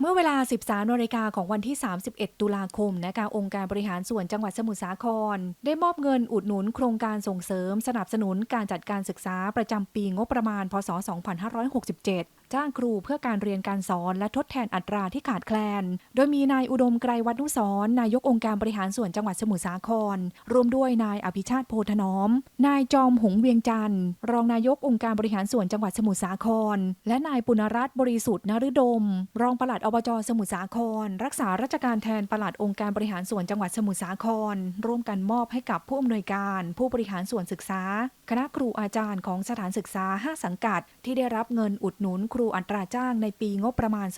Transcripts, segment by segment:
เมื่อเวลา 13นาฬิกาของวันที่ 31 ตุลาคมนะคะองค์การบริหารส่วนจังหวัดสมุทรสาคร ได้มอบเงินอุดหนุนโครงการส่งเสริม สนับสนุนการจัดการศึกษาประจำปีงบประมาณ พศ 2567 จ้างครูเพื่อการเรียนการสอนและทดแทนอัตราที่ขาดแคลน โดยมีนายอุดมไกรวัฒนุสรนายกองค์การบริหารส่วนจังหวัดสมุทรสาครรวมด้วยนายอภิชาติโพธนอม นายจอมหงเวียงจันทร์ รองนายกองค์การบริหารส่วนจังหวัดสมุทรสาคร และนายปุณรัตน์บริสุทธิ์นฤดม รองปลัดอบจสมุทรสาคร รักษาราชการแทนปลัดองค์การบริหารส่วนจังหวัดสมุทรสาคร ร่วมกันมอบให้กับผู้อำนวยการ ผู้บริหารส่วนศึกษา คณะครูอาจารย์ของสถานศึกษา 5 สังกัด ที่ได้รับเงินอุดหนุนครูอัตราจ้างในปีงบประมาณ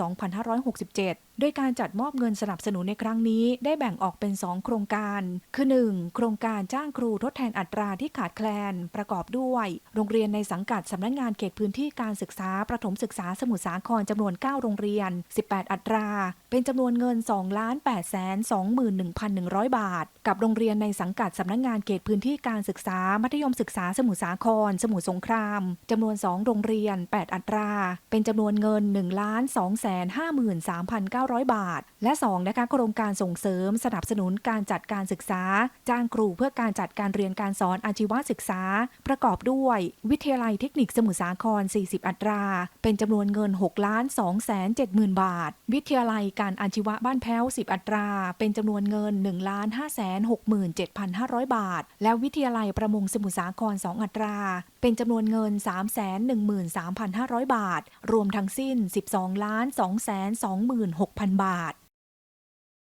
2567โดยการจัดมอบเงินสนับสนุนในครั้งนี้ได้แบ่งออกเป็น 2 โครงการ คือ 1. โครงการจ้างครูทดแทนอัตราที่ขาดแคลน ประกอบด้วย โรงเรียนในสังกัดสำนักงานเขตพื้นที่การศึกษา ประถมศึกษาสมุทรสาครจำนวน 9 โรงเรียน 18 อัตรา เป็นจำนวนเงิน 2 8 2 1 1 0 0 บาท กับโรงเรียนในสังกัดสำนักงานเขตพื้นที่การศึกษา มัธยมศึกษาสมุทรสาคร สมุทรสงครามจำนวน 2 โรงเรียน 8 อัตราเป็นจำนวนเงิน 1 2 5 3 9 0 0 บาท และ 2 นะคะ โครงการส่งเสริมสนับสนุนการจัดการศึกษา จ้างครูเพื่อการจัดการเรียนการสอนอาชีวศึกษา ประกอบด้วย วิทยาลัยเทคนิคสมุทรสาคร 40 อัตรา เป็นจำนวนเงิน 6 2 7 0 0 0 0บาท วิทยาลัยการอาชีวะบ้านแพ้ว 10 อัตรา เป็นจำนวนเงิน 1 5 6 7 5 0 0 บาท และวิทยาลัยประมงสมุทรสาคร 2 อัตรา เป็นจำนวนเงิน 313,500 บาทรวมทั้งสิ้น 12 2 26,000 บาท